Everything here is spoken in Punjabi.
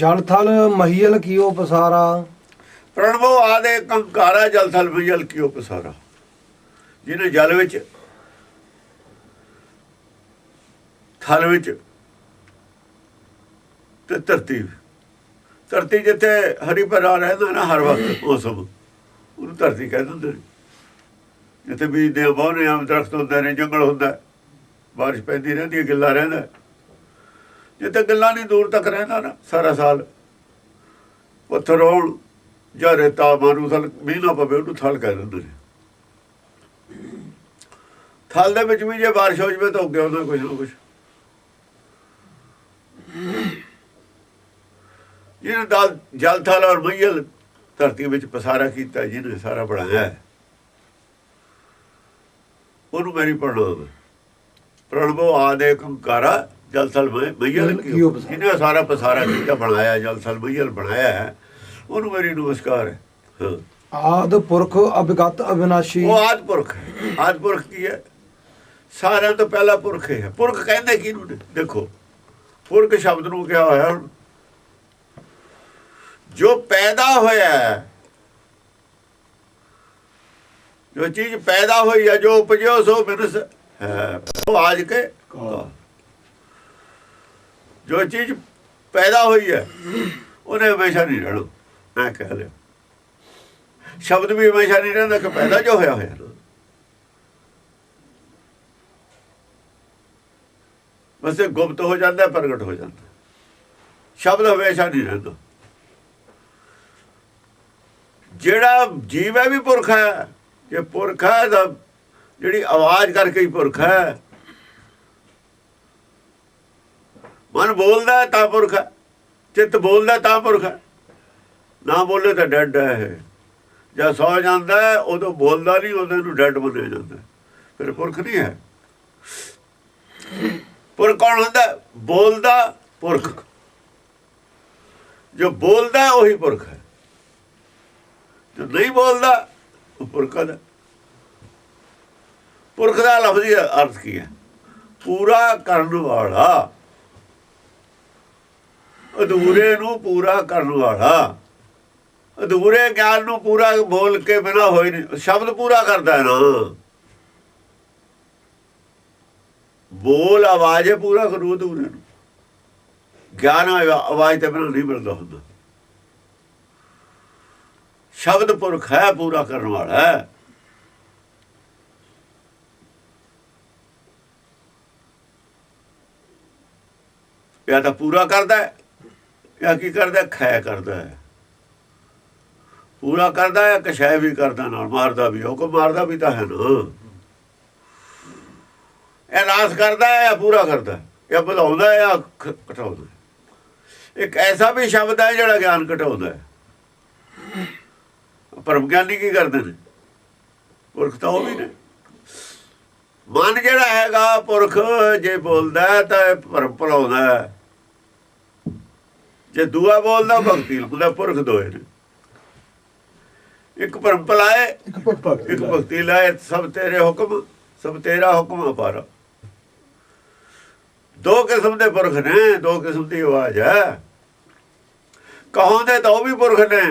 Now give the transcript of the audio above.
ਜਲ ਥਲ ਮਹੀਲ ਕੀਓ ਪਸਾਰਾ। ਪ੍ਰਣਵੋ ਆਦੇ ਕੰਕਾਰਾ ਜਲ ਥਲ ਮਜਲ ਕਿਉ ਪਸਾਰਾ। ਜਿਹਨੇ ਜਲ ਵਿੱਚ, ਥਲ ਵਿੱਚ ਤੇ ਧਰਤੀ ਧਰਤੀ ਜਿੱਥੇ ਹਰੀ ਭਰਾ ਰਹਿੰਦਾ ਨਾ ਹਰ ਵਕਤ ਮੌਸਮ ਉਹਨੂੰ ਧਰਤੀ ਕਹਿ ਦਿੰਦੇ ਨੇ। ਜਿੱਥੇ ਬੀਜ ਦੇ ਬਹੁਨੇ ਆਮ ਦਰਖਤ ਹੁੰਦੇ ਨੇ, ਜੰਗਲ ਹੁੰਦਾ, ਬਾਰਿਸ਼ ਪੈਂਦੀ ਰਹਿੰਦੀ ਹੈ, ਗਿੱਲਾ ਰਹਿੰਦਾ। ਜਿੱਥੇ ਗੱਲਾਂ ਨਹੀਂ ਦੂਰ ਤੱਕ ਰਹਿੰਦਾ ਨਾ, ਸਾਰਾ ਸਾਲ ਪੱਥਰ ਹੋਣ ਜਾਂ ਰੇਤਾ ਮਾਰੂ, ਥਲ, ਮੀਂਹ ਨਾ ਪਵੇ, ਉਹਨੂੰ ਥਲ ਕਹਿ ਦਿੰਦੇ ਨੇ। ਥਲ ਦੇ ਵਿੱਚ ਵੀ ਜੇ ਬਾਰਿਸ਼ ਹੋ ਜਵੇ ਤਾਂ ਉੱਗੇ ਹੁੰਦਾ ਕੁਝ ਨਾ ਕੁਝ ਜਿਹਨੇ ਦਾ ਜਲ, ਥਲ ਔਰ ਮਈਲ ਧਰਤੀ ਵਿੱਚ ਪਸਾਰਾ ਕੀਤਾ, ਜਿਹਨੇ ਸਾਰਾ ਬਣਾਇਆ। ਉਹਨੂੰ ਮੇਰੀ ਪ੍ਰਣਾਮ ਪ੍ਰਣਵੋ ਆਦੇ ਕੰਕਾਰਾ ਜਲ ਥਲ ਮਈਲ ਕੀਓ ਪਸਾਰਾ। ਜਿਹਨੇ ਸਾਰਾ ਪਸਾਰਾ ਕੀਤਾ ਬਣਾਇਆ ਜਲ ਥਲ ਮਈਲ ਬਣਾਇਆ ਹੈ, ਉਹਨੂੰ ਮੇਰੀ ਨਮਸਕਾਰ ਹੈ। ਆਦ ਪੁਰਖ ਅਭਿਗਤ ਅਵਿਨਾਸ਼ੀ। ਉਹ ਆਦ ਪੁਰਖ ਆਦ ਪੁਰਖ ਕੀ ਹੈ? ਸਾਰਿਆਂ ਤੋਂ ਪਹਿਲਾ ਪੁਰਖ ਹੈ। ਪੁਰਖ ਕਹਿੰਦੇ ਕਿਹਨੂੰ ਨੇ? ਦੇਖੋ। ਪੁਰਖ ਸ਼ਬਦ ਨੂੰ ਕਿਹਾ ਹੋਇਆ ਜੋ ਪੈਦਾ ਹੋਇਆ ਜੋ ਚੀਜ਼ ਪੈਦਾ ਹੋਈ ਹੈ ਜੋ ਉਪਜਿਓ ਸੋ ਮਿਨਸ ਹੈ। ਉਹ ਆਜ ਕੇ ਕਾ। ਜੋ ਚੀਜ਼ ਪੈਦਾ ਹੋਈ ਹੈ, ਉਹਨੇ ਹਮੇਸ਼ਾ ਨਹੀਂ ਰਹਿਣਾ। ਮੈਂ ਕਹਿ ਲਿਆ ਸ਼ਬਦ ਵੀ ਹਮੇਸ਼ਾ ਨਹੀਂ ਰਹਿੰਦਾ ਕਿ ਪੈਦਾ ਜੋ ਹੋਇਆ ਹੋਇਆ। ਨਾ। ਬਸ ਇਹ ਗੁਪਤ ਹੋ ਜਾਂਦਾ, ਪ੍ਰਗਟ ਹੋ ਜਾਂਦਾ। ਸ਼ਬਦ ਹਮੇਸ਼ਾ ਨਹੀਂ ਰਹਿੰਦਾ। ਜਿਹੜਾ ਜੀਵ ਹੈ ਵੀ ਪੁਰਖ ਹੈ, ਜੇ ਪੁਰਖ ਹੈ ਤਾਂ ਜਿਹੜੀ ਆਵਾਜ਼ ਕਰਕੇ ਹੀ ਪੁਰਖ ਹੈ ਮਨ ਬੋਲਦਾ ਤਾਂ ਪੁਰਖ ਹੈ, ਚਿੱਤ ਬੋਲਦਾ ਤਾਂ ਪੁਰਖ ਹੈ। ਨਾ ਬੋਲੇ ਤਾਂ ਡੈਡ ਹੈ ਇਹ। ਜਦ ਸੌ ਜਾਂਦਾ ਉਦੋਂ ਬੋਲਦਾ ਨਹੀਂ ਉਹਦੇ ਨੂੰ ਡੈਡ ਮੰਨਿਆ ਜਾਂਦਾ ਫਿਰ ਪੁਰਖ ਨਹੀਂ ਹੈ। ਪੁਰਖ ਕੌਣ ਹੁੰਦਾ ਬੋਲਦਾ ਪੁਰਖ। ਜੋ ਬੋਲਦਾ ਉਹੀ ਪੁਰਖ ਹੈ। ਜੋ ਨਹੀਂ ਬੋਲਦਾ, ਉਹ ਪੁਰਖ ਦਾ। ਪੁਰਖ ਦਾ ਲਫ਼ਜ਼ੀ ਅਰਥ ਕੀ ਹੈ? ਪੂਰਾ ਕਰਨ ਵਾਲਾ। ਅਧੂਰੇ ਨੂੰ ਪੂਰਾ ਕਰਨ ਵਾਲਾ। ਅਧੂਰੇ ਗਿਆਨ ਨੂੰ ਪੂਰਾ ਬੋਲ ਕੇ ਬਿਨਾ ਹੋਈ ਨਹੀਂ ਸ਼ਬਦ ਪੂਰਾ ਕਰਦਾ ਹੈ ਨਾ। ਬੋਲ, ਆਵਾਜ਼ੇ ਪੂਰਾ ਕਰੂ ਅਧੂਰੇ ਨੂੰ। ਗਿਆਨ ਆਵਾਜ਼ ਤੇ ਬਿਨਾ ਨਹੀਂ ਮਿਲਦਾ ਹੁੰਦਾ। ਸ਼ਬਦ ਪੁਰਖ ਹੈ, ਪੂਰਾ ਕਰਨ ਵਾਲਾ ਹੈ। ਜਾਂ ਤਾਂ ਪੂਰਾ ਕਰਦਾ ਹੈ। ਜਾਂ ਕੀ ਕਰਦਾ? ਖੈ ਕਰਦਾ ਹੈ। ਪੂਰਾ ਕਰਦਾ ਹੈ ਕਸ਼ੈ ਵੀ ਕਰਦਾ ਨਾਲ? ਮਾਰਦਾ ਵੀ ਉਹ ਕੋ ਮਾਰਦਾ ਵੀ ਤਾਂ ਹੈ ਨਾ। ਇਹ ਨਾਸ ਕਰਦਾ ਹੈ ਜਾਂ ਪੂਰਾ ਕਰਦਾ ਹੈ। ਇਹ ਵਧਾਉਂਦਾ ਹੈ ਜਾਂ ਘਟਾਉਂਦਾ ਇੱਕ ਐਸਾ ਵੀ ਸ਼ਬਦ ਹੈ ਜਿਹੜਾ ਗਿਆਨ ਘਟਾਉਂਦਾ ਹੈ। ਪਰਮ ਗਿਆਨੀ ਕੀ ਕਰਦੇ ਨੇ? ਪੁਰਖ ਤਾਂ ਉਹ ਵੀ ਨੇ। ਮਨ ਜਿਹੜਾ ਹੈਗਾ ਪੁਰਖ, ਜੇ ਬੋਲਦਾ ਤਾਂ ਇਹ ਭਰਮ ਭੁਲਾਉਂਦਾ ਹੈ। ਜੇ ਦੂਆ ਬੋਲਦਾ ਭਗਤੀ ਲੁਕਦਾ ਪੁਰਖ ਦੋਏ ਨੇ। ਇੱਕ ਭਰਮ ਭਲਾਏ ਇੱਕ ਭਗਤ ਇੱਕ ਭਗਤੀ ਲਾਏ ਸਭ ਤੇਰੇ ਹੁਕਮ ਸਭ ਤੇਰਾ ਹੁਕਮ ਅਪਾਰਾ। ਦੋ ਕਿਸਮ ਦੇ ਪੁਰਖ ਨੇ ਦੋ ਕਿਸਮ ਦੀ ਆਵਾਜ਼ ਹੈ। ਕਹੋਂਦੇ ਤਾਂ ਉਹ ਵੀ ਪੁਰਖ ਨੇ।